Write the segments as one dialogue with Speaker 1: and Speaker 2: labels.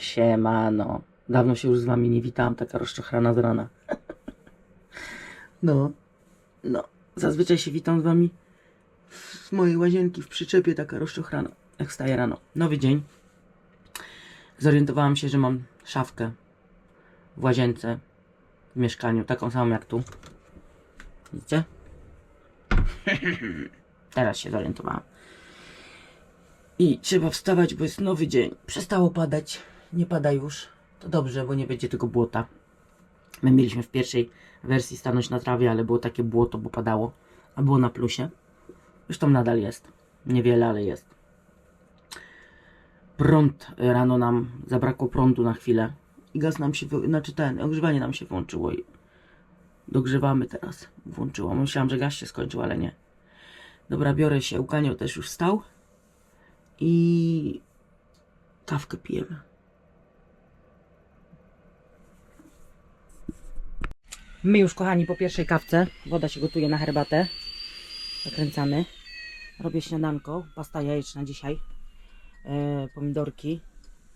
Speaker 1: Siemano. Dawno się już z wami nie witałam, taka rozczochrana z rana. No, no. Zazwyczaj się witam z wami z mojej łazienki w przyczepie, taka rozczochrana. Jak wstaję rano. Nowy dzień. Zorientowałam się, że mam szafkę w łazience w mieszkaniu, taką samą jak tu. Widzicie? Teraz się zorientowałam. I trzeba wstawać, bo jest nowy dzień. Przestało padać. Nie pada już. To dobrze, bo nie będzie tego błota. My mieliśmy w pierwszej wersji stanąć na trawie, ale było takie błoto, bo padało. A było na plusie. Zresztą nadal jest. Niewiele, ale jest. Prąd rano nam zabrakło prądu na chwilę. I gaz nam się, wy... znaczy ten, ogrzewanie nam się włączyło i dogrzewamy teraz. Włączyło. Myślałam, że gaz się skończył, ale nie. Dobra, biorę się. Łukanią też już wstał. I kawkę pijemy. My już, kochani, po pierwszej kawce. Woda się gotuje na herbatę. Zakręcamy. Robię śniadanko. Pasta jajeczna dzisiaj. E, pomidorki.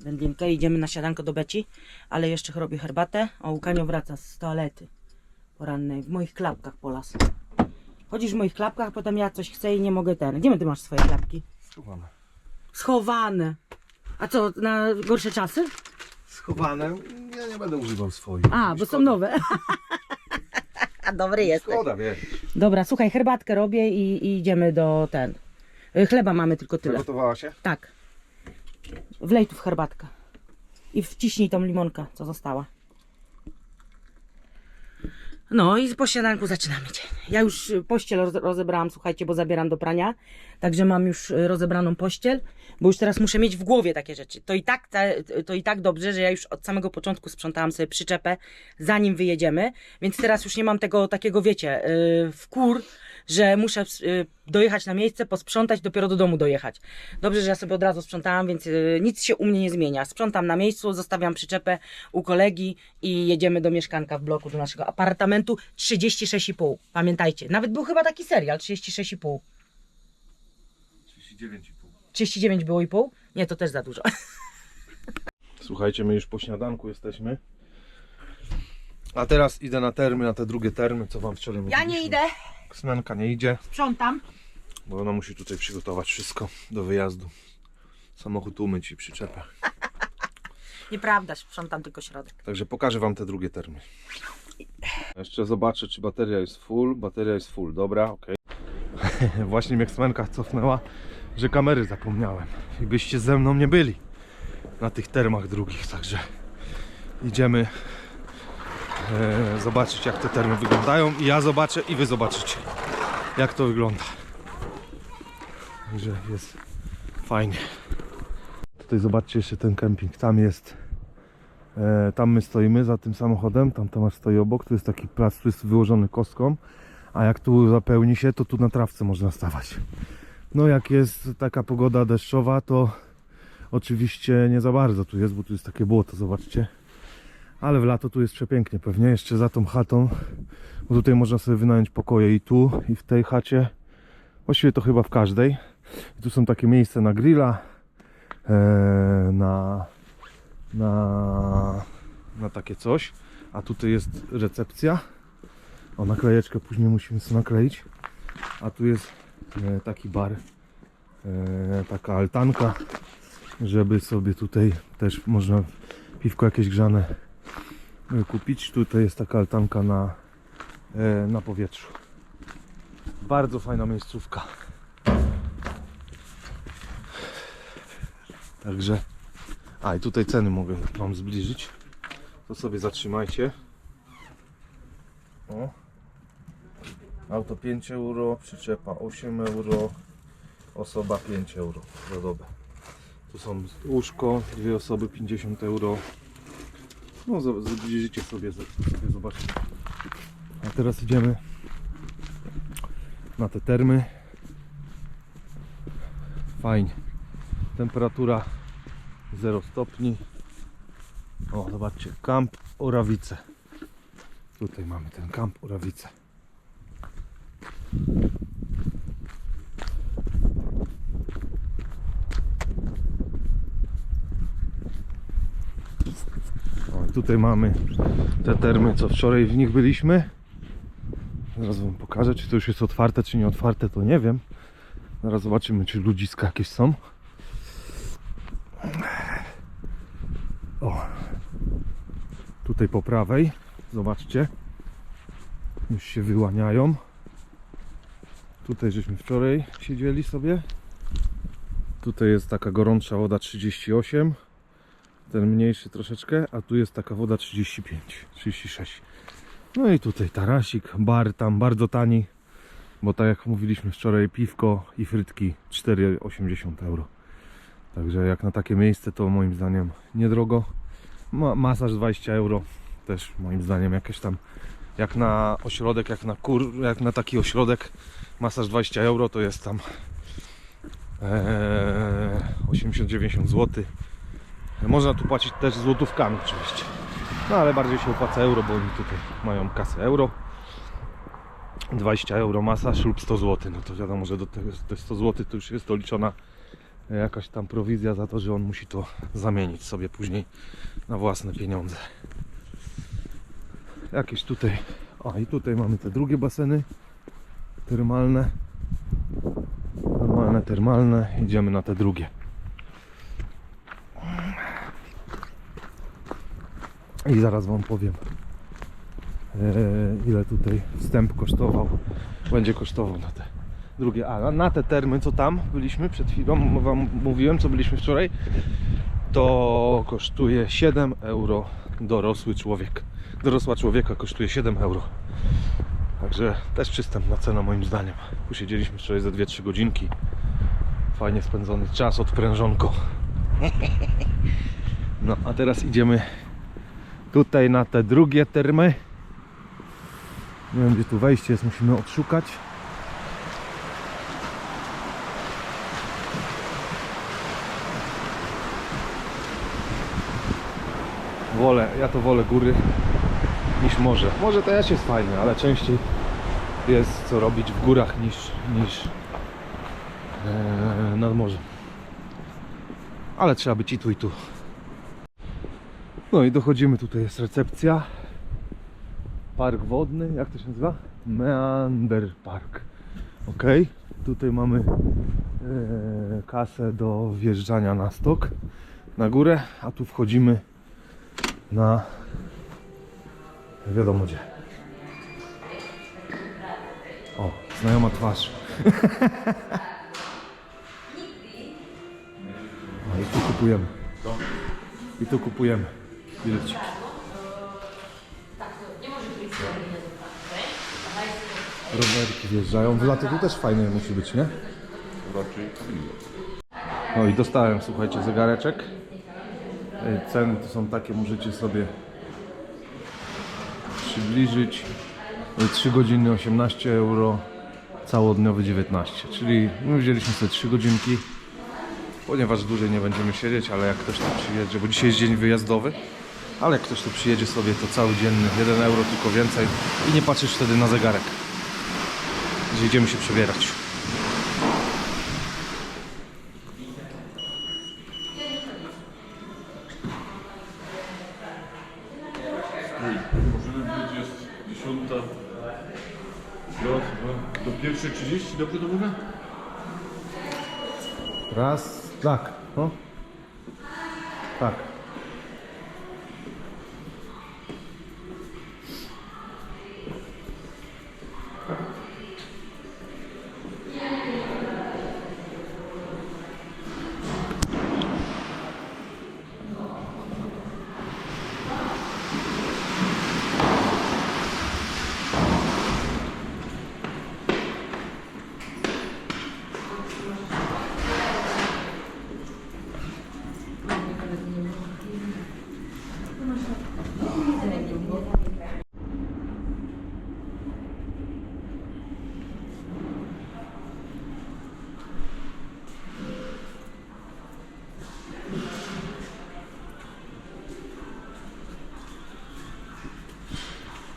Speaker 1: Wędlinkę. Idziemy na śniadanko do Beci. Ale jeszcze robię herbatę. O, Łukanio wraca z toalety porannej. W moich klapkach po las. Chodzisz w moich klapkach, potem ja coś chcę i nie mogę ten. Gdzie ty masz swoje klapki?
Speaker 2: Schowane.
Speaker 1: Schowane. A co, na gorsze czasy?
Speaker 2: Schowane? Ja nie będę używał swoich.
Speaker 1: A, bo są nowe. Dobry jest.
Speaker 2: Szkoda, wiesz.
Speaker 1: Dobra, słuchaj, herbatkę robię i, i idziemy do ten. Y, Chleba mamy tylko tyle.
Speaker 2: Przygotowała się?
Speaker 1: Tak. Wlej tu w herbatkę. I wciśnij tą limonkę, co została. No i po śniadanku zaczynamy dzień. Ja już y, pościel roz- rozebrałam, słuchajcie, bo zabieram do prania. Także mam już y, rozebraną pościel, bo już teraz muszę mieć w głowie takie rzeczy. To i tak, to i tak dobrze, że ja już od samego początku sprzątałam sobie przyczepę, zanim wyjedziemy. Więc teraz już nie mam tego takiego, wiecie, yy, w kur, że muszę y, dojechać na miejsce, posprzątać, dopiero do domu dojechać. Dobrze, że ja sobie od razu sprzątałam, więc y, nic się u mnie nie zmienia. Sprzątam na miejscu, zostawiam przyczepę u kolegi i jedziemy do mieszkanka w bloku, do naszego apartamentu 36,5. Pamiętajcie, nawet był chyba taki serial 36,5.
Speaker 2: 39,5.
Speaker 1: 39 było i pół? Nie, to też za dużo.
Speaker 2: Słuchajcie, my już po śniadanku jesteśmy. A teraz idę na termy, na te drugie termy, co wam wczoraj
Speaker 1: Ja
Speaker 2: mówiliśmy.
Speaker 1: nie idę,
Speaker 2: Ksmenka nie idzie,
Speaker 1: sprzątam.
Speaker 2: bo ona musi tutaj przygotować wszystko do wyjazdu. Samochód umyć i przyczepę.
Speaker 1: Nieprawda, sprzątam tylko środek.
Speaker 2: Także pokażę wam te drugie termy. Jeszcze zobaczę, czy bateria jest full. Bateria jest full, dobra, ok. Właśnie mnie Ksmenka cofnęła, że kamery zapomniałem. I byście ze mną nie byli na tych termach drugich, także idziemy zobaczyć jak te termy wyglądają i ja zobaczę i wy zobaczycie jak to wygląda. Także jest fajnie. Tutaj zobaczcie jeszcze ten kemping. Tam jest E, tam my stoimy za tym samochodem, tam Tomasz stoi obok, tu jest taki plac, tu jest wyłożony kostką, a jak tu zapełni się, to tu na trawce można stawać. No jak jest taka pogoda deszczowa, to oczywiście nie za bardzo tu jest, bo tu jest takie błoto, zobaczcie. Ale w lato tu jest przepięknie pewnie, jeszcze za tą chatą, bo tutaj można sobie wynająć pokoje i tu, i w tej chacie. Właściwie to chyba w każdej. I tu są takie miejsca na grilla, e, na na, na takie coś. A tutaj jest recepcja. O, naklejeczkę później musimy sobie nakleić. A tu jest e, taki bar, e, taka altanka, żeby sobie tutaj też można piwko jakieś grzane kupić. Tutaj jest taka altanka na, e, na powietrzu. Bardzo fajna miejscówka. Także a i tutaj ceny mogę Wam zbliżyć. To sobie zatrzymajcie. O. Auto 5 euro, przyczepa 8 euro, osoba 5 euro za dobę. Tu są łóżko, dwie osoby 50 euro. No zbliżycie sobie, sobie zobaczycie. A teraz idziemy na te termy. Fajnie. Temperatura 0 stopni. O, zobaczcie, kamp Orawice. Tutaj mamy ten kamp Orawice. Tutaj mamy te termy, co wczoraj w nich byliśmy. Zaraz wam pokażę, czy to już jest otwarte, czy nie otwarte, to nie wiem. Zaraz zobaczymy, czy ludziska jakieś są. O. Tutaj po prawej, zobaczcie. Już się wyłaniają. Tutaj żeśmy wczoraj siedzieli sobie. Tutaj jest taka gorąca woda 38. Ten mniejszy troszeczkę, a tu jest taka woda 35, 36. No i tutaj tarasik, bar tam bardzo tani. Bo tak jak mówiliśmy wczoraj, piwko i frytki 4,80 euro. Także jak na takie miejsce to moim zdaniem niedrogo. Ma, masaż 20 euro też moim zdaniem jakieś tam jak na ośrodek, jak na kur, jak na taki ośrodek masaż 20 euro to jest tam e, 80-90 zł. Można tu płacić też złotówkami oczywiście. No ale bardziej się opłaca euro, bo oni tutaj mają kasę euro. 20 euro masaż lub 100 zł. No to wiadomo, że do te 100 zł to już jest doliczona jakaś tam prowizja za to, że on musi to zamienić sobie później na własne pieniądze. Jakieś tutaj. O i tutaj mamy te drugie baseny termalne. Normalne, termalne. Idziemy na te drugie. I zaraz Wam powiem e, ile tutaj wstęp kosztował. Będzie kosztował na te drugie. A na te termy, co tam byliśmy przed chwilą, Wam mówiłem, co byliśmy wczoraj, to kosztuje 7 euro dorosły człowiek. Dorosła człowieka kosztuje 7 euro. Także też przystępna cena moim zdaniem. Posiedzieliśmy wczoraj ze 2-3 godzinki. Fajnie spędzony czas, odprężonko. No a teraz idziemy tutaj na te drugie termy. Nie wiem gdzie tu wejście jest, musimy odszukać. Wolę, ja to wolę góry niż morze. Morze też jest fajne, ale częściej jest co robić w górach niż, niż e, nad morzem. Ale trzeba być i tu i tu. No i dochodzimy, tutaj jest recepcja. Park wodny, jak to się nazywa? Meander Park. Ok, tutaj mamy e, kasę do wjeżdżania na stok, na górę, a tu wchodzimy na wiadomo gdzie. O, znajoma twarz. No i tu kupujemy. I tu kupujemy bileciki. Rowerki wjeżdżają. W lato tu też fajnie musi być, nie?
Speaker 3: Raczej powinno.
Speaker 2: No i dostałem, słuchajcie, zegareczek. Ej, Ceny to są takie, możecie sobie przybliżyć. Ej, 3 godziny 18 euro, całodniowy 19. Czyli my wzięliśmy sobie 3 godzinki, ponieważ dłużej nie będziemy siedzieć, ale jak ktoś tu przyjedzie, bo dzisiaj jest dzień wyjazdowy, ale jak ktoś tu przyjedzie sobie, to cały dzienny 1 euro, tylko więcej i nie patrzysz wtedy na zegarek. Gdzie idziemy się przebierać.
Speaker 3: Możemy być jest 10. Do, do pierwszej 30, dobrze to mówię?
Speaker 2: Raz, tak, no. Tak.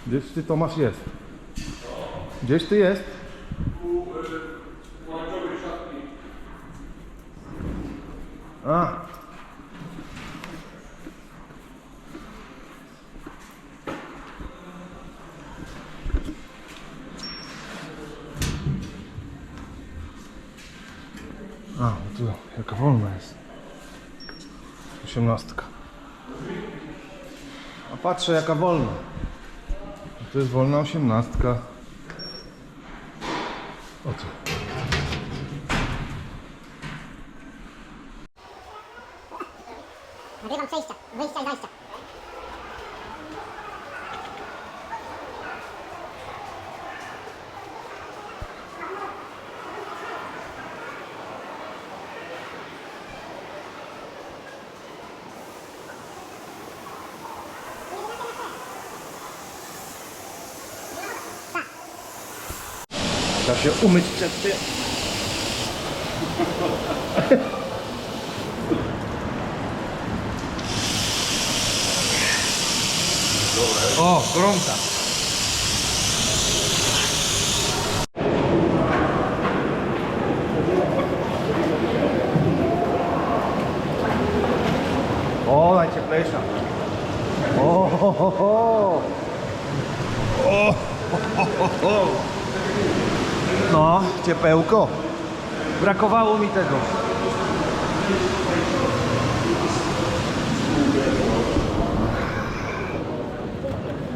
Speaker 2: Gdzieś ty Tomasz jest. Gdzieś ty jest? A. A, tu jaka wolna jest. Osiemnastka. A patrzę jaka wolna. To jest wolna osiemnastka. O co?
Speaker 4: Nagrywam przejścia, wyjścia i zajścia.
Speaker 2: Trzeba się umyć przed tym. O, gorąca. O, najcieplejsza. O, ho, ho, ho. O, ho, ho, ho. No, ciepełko. Brakowało mi tego.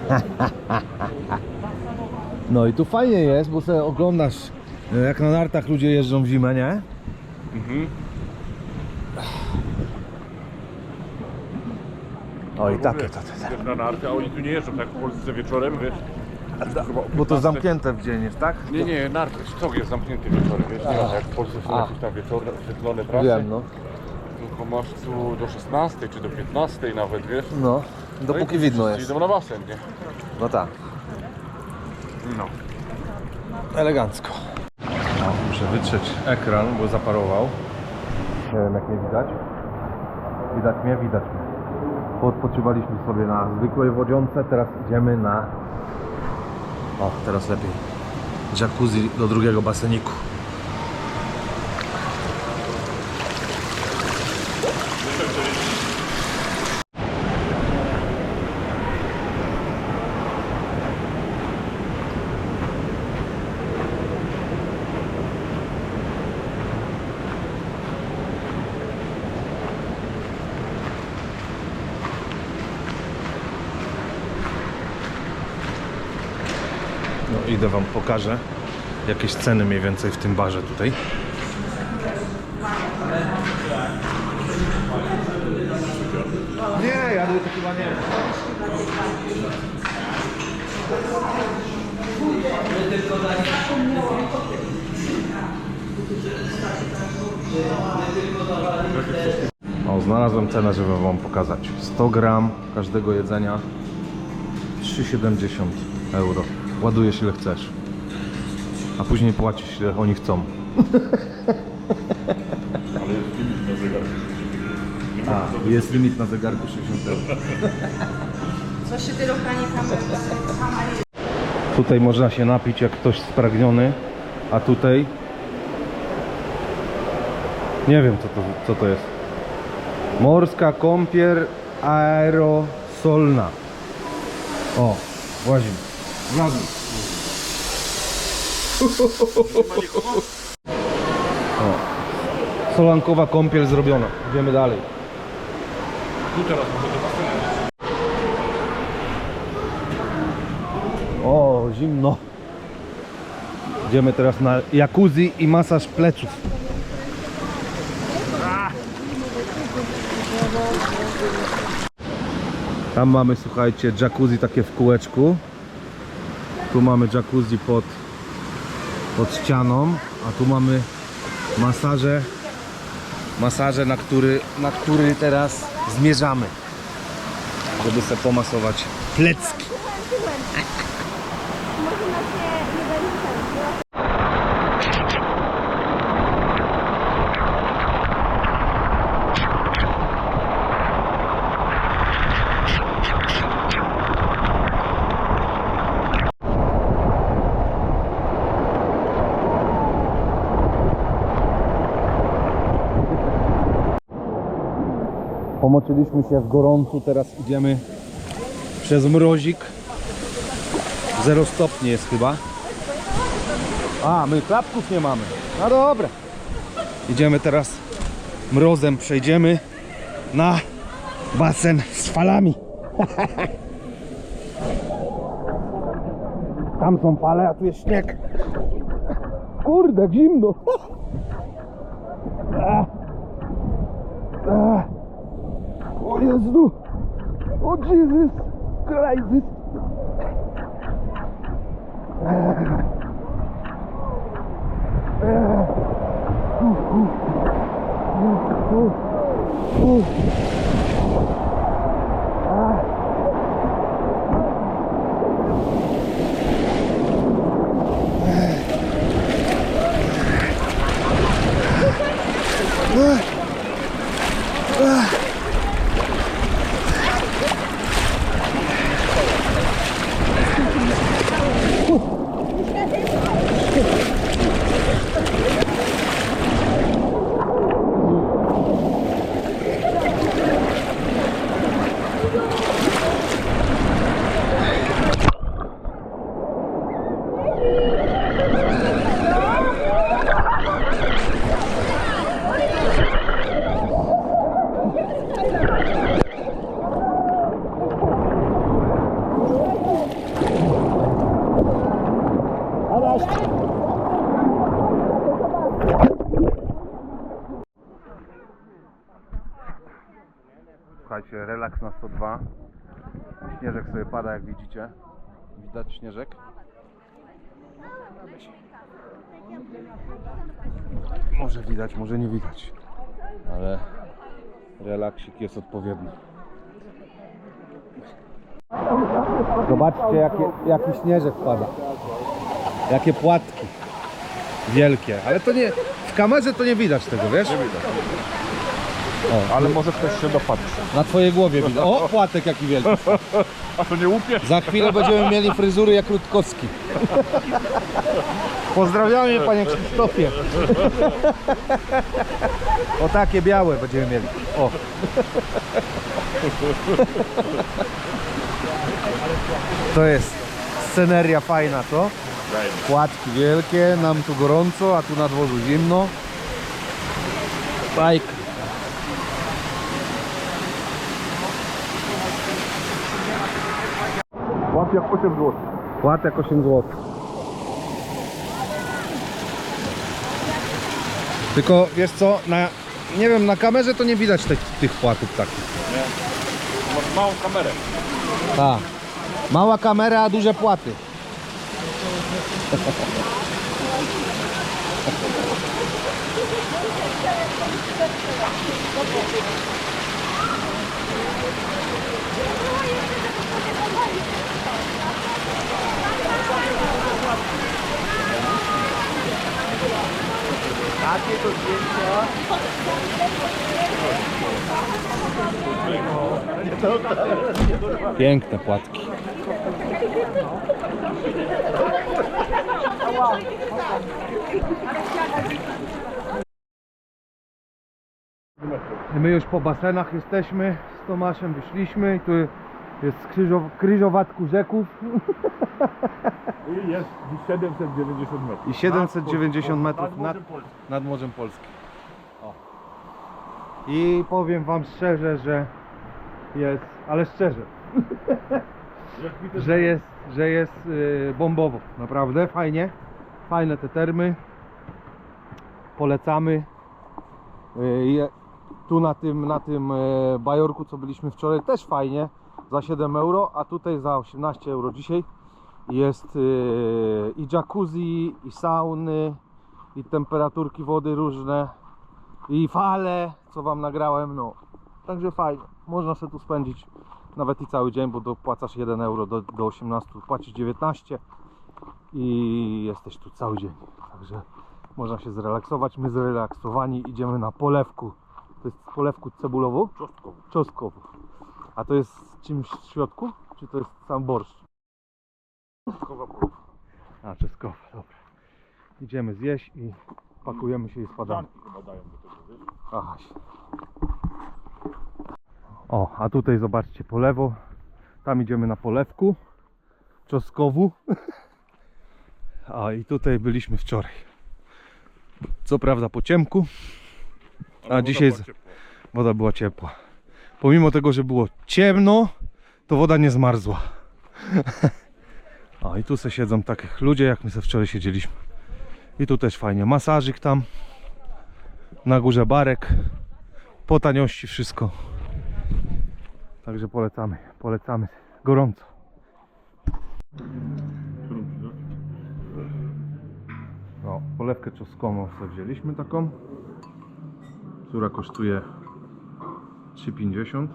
Speaker 2: No i tu fajnie jest, bo sobie oglądasz e, jak na nartach ludzie jeżdżą w zimę, nie? O i takie to,
Speaker 3: na narty, a oni tu nie jeżdżą tak w Polsce wieczorem, wiesz?
Speaker 2: Bo to
Speaker 3: 15.
Speaker 2: zamknięte w dzień jest, tak?
Speaker 3: Nie, nie, narty, stok jest zamknięty wieczorem, wiesz? Nie ma jak w Polsce są
Speaker 2: A.
Speaker 3: jakieś tam wieczorne, oświetlone trasy.
Speaker 2: Wiem, no.
Speaker 3: Tylko masz tu do 16 czy do 15 nawet, wiesz?
Speaker 2: No,
Speaker 3: No i
Speaker 2: dopóki widno
Speaker 3: wszyscy
Speaker 2: jest.
Speaker 3: Idą na basen, nie?
Speaker 2: No tak.
Speaker 3: No.
Speaker 2: Elegancko. Muszę wytrzeć ekran, bo zaparował. Nie wiem jak mnie widać. Widać mnie? Widać mnie. Odpoczywaliśmy sobie na zwykłej wodziące, teraz idziemy na... O, teraz lepiej. Jacuzzi do drugiego baseniku. Idę wam pokażę jakieś ceny mniej więcej w tym barze tutaj. Nie, jadły to chyba nie. O, znalazłem cenę, żeby wam pokazać. 100 gram każdego jedzenia 3,70 euro. Ładujesz ile chcesz. A później płacisz ile oni chcą. A, jest limit na zegarku 60 euro.
Speaker 1: Co się ty lokanie kamery?
Speaker 2: Tutaj można się napić jak ktoś spragniony, a tutaj nie wiem co to, co to jest. Morska kąpiel aerosolna. O, łazimy. Wlazłem. O, solankowa kąpiel zrobiona. Idziemy dalej.
Speaker 3: Tu teraz może do basenu.
Speaker 2: O, zimno. Idziemy teraz na jacuzzi i masaż pleców. Tam mamy, słuchajcie, jacuzzi takie w kółeczku. Tu mamy jacuzzi pod, pod ścianą, a tu mamy masaże, masaże na, który, na który teraz zmierzamy, żeby sobie pomasować plecki. Pomoczyliśmy się w gorącu, teraz idziemy przez mrozik. 0 stopni jest chyba. A, my klapków nie mamy. No dobra. Idziemy teraz mrozem przejdziemy na basen z falami. Tam są fale, a tu jest śnieg. Kurde, zimno. Śnieżek sobie pada, jak widzicie. Widać śnieżek? Może widać, może nie widać. Ale relaksik jest odpowiedni. Zobaczcie, jakie, jaki śnieżek pada. Jakie płatki. Wielkie. Ale to nie. W kamerze to nie widać tego, wiesz? Nie widać.
Speaker 3: Ale może ktoś się dopatrzy.
Speaker 2: Na twojej głowie widać. O, płatek jaki wielki.
Speaker 3: A to nie łupie?
Speaker 2: Za chwilę będziemy mieli fryzury jak Rutkowski. Pozdrawiamy panie Krzysztofie. O takie białe będziemy mieli. O. To jest sceneria fajna, co? Płatki wielkie, nam tu gorąco, a tu na dworzu zimno. Bajka.
Speaker 3: Łap jak 8 zł.
Speaker 2: Płatek 8 zł. Tylko wiesz co, na, nie wiem, na kamerze to nie widać tych, tych płatów takich.
Speaker 3: Masz małą kamerę.
Speaker 2: Tak. Mała kamera, a duże płaty. Piękne płatki. My już po basenach jesteśmy, z Tomaszem wyszliśmy i tu jest krzyżow, kryżowat kurzeków
Speaker 3: I jest 790 metrów.
Speaker 2: i 790 metrów nad,
Speaker 3: Morzem Polskim.
Speaker 2: nad Morzem Polskim. O. I powiem wam szczerze, że jest, ale szczerze,
Speaker 3: Jak mi też
Speaker 2: że jest, że jest y, bombowo, naprawdę fajnie, fajne te termy, polecamy. Y, je- tu na tym, na tym y, bajorku, co byliśmy wczoraj, też fajnie, za 7 euro, a tutaj za 18 euro dzisiaj jest y, i jacuzzi, i sauny, i temperaturki wody różne, i fale, co wam nagrałem, no. Także fajnie, można sobie tu spędzić nawet i cały dzień, bo dopłacasz 1 euro do, do 18, płacisz 19 i jesteś tu cały dzień. Także można się zrelaksować. My zrelaksowani idziemy na polewku. To jest polewku cebulowo?
Speaker 3: Czostkowo.
Speaker 2: Czosnkowo. A to jest czymś w środku? Czy to jest sam borszcz?
Speaker 3: Czostkowa polówka.
Speaker 2: A, czosnkowa, dobra. Idziemy zjeść i pakujemy się i spadamy.
Speaker 3: Żanki chyba dają do tego, wiesz?
Speaker 2: Aha. O, a tutaj zobaczcie po lewo. Tam idziemy na polewku. Czosnkowu. A i tutaj byliśmy wczoraj. Co prawda po ciemku. A dzisiaj z- woda była ciepła. Pomimo tego, że było ciemno, to woda nie zmarzła. O i tu se siedzą takich ludzie, jak my se wczoraj siedzieliśmy. I tu też fajnie. Masażyk tam. Na górze barek. Po taniości wszystko. Także polecamy, polecamy. Gorąco. No, polewkę czosnkową sobie wzięliśmy taką, która kosztuje 3,50.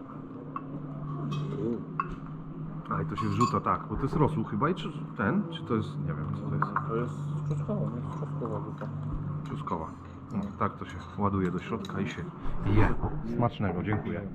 Speaker 2: A i to się wrzuca tak, bo to jest rosół chyba i czy ten, czy to jest, nie wiem co to jest,
Speaker 3: To jest czosnkowa, nie? Czosnkowa zupa.
Speaker 2: czosnkowa. No, tak to się ładuje do środka i się je. Smacznego, dziękuję.